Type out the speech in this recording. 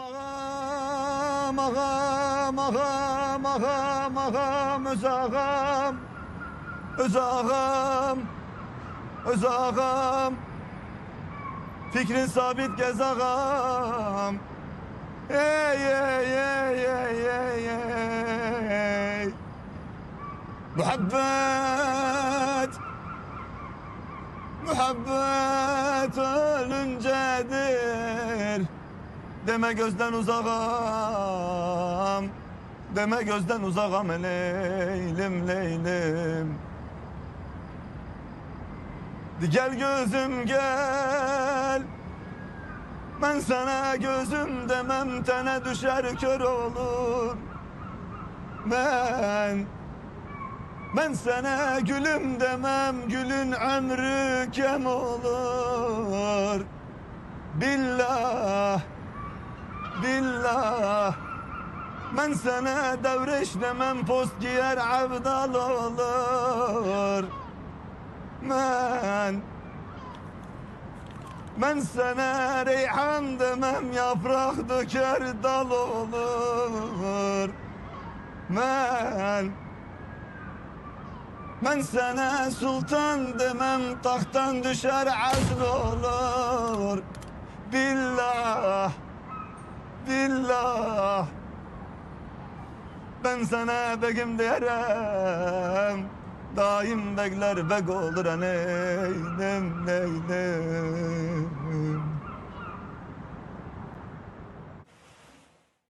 Ağam ağam ağam ağam ağam ağam öz ağam öz ağam öz ağam. Fikrin sabit gez ağam. Ey ey ey ey ey ey. Muhabbet. Muhabbet ölüncedir Deme gözden uzağam Deme gözden uzağam leylim leylim Gel gözüm gel Ben sana gözüm demem Tene düşer kör olur Ben ben sana gülüm demem, gülün ömrü kem olur. Billah, billah. Ben sana devreş demem, post giyer avdal olur. Ben, ben sana reyhan demem, yaprak döker dal olur. Ben, ben sana sultan demem tahttan düşer azl olur Billah Billah Ben sana begim derim Daim bekler beg olur neydim neydim